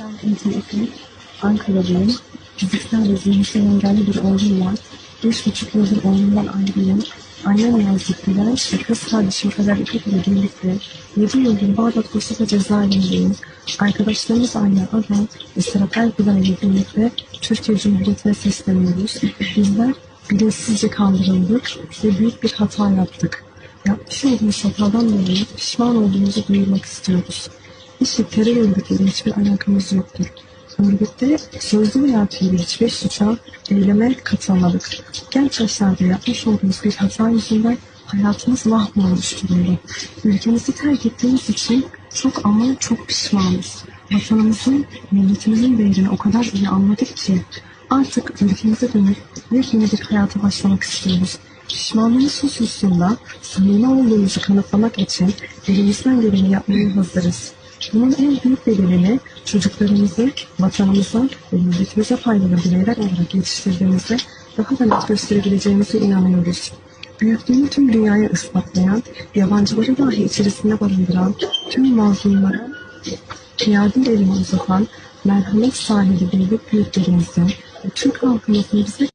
Eğitim Efe, Ankara'dayım. Fiziksel ve zihinsel engelli bir oğlum var. Beş buçuk yıldır oğlumdan ayrıyım. Annem yazdıkları ve kız kardeşim kadar İpek ile birlikte 7 yıldır Bağdat Kosovo cezaevindeyim. Arkadaşlarımız aynı adam ve Serap Erguvan ile birlikte Türkiye Cumhuriyeti'ne sesleniyoruz. Bizler bilinçsizce kandırıldık ve büyük bir hata yaptık. Yapmış olduğumuz hatadan dolayı pişman olduğumuzu duyurmak istiyoruz. İşte terör örgütüyle hiçbir alakamız yoktur. Örgütte sözlü veya fiili hiçbir suça, eyleme katılmadık. Genç yaşlarda yapmış olduğumuz bir hata yüzünden hayatımız mahvolmuş durumda. Ülkemizi terk ettiğimiz için çok ama çok pişmanız. Vatanımızın, milletimizin değerini o kadar iyi anladık ki artık ülkemize dönüp yepyeni bir hayata başlamak istiyoruz. Pişmanlığımız hususunda samimi olduğumuzu kanıtlamak için elimizden geleni yapmaya hazırız. Bunun en büyük bedelini çocuklarımızı vatanımıza ve milletimize faydalı bireyler olarak yetiştirdiğimizde daha da net gösterebileceğimize inanıyoruz. Büyüklüğünü tüm dünyaya ispatlayan, yabancıları dahi içerisinde barındıran tüm mazlumlara yardım elini uzatan merhamet sahibi devlet büyüklerimizin Türk halkımızın bize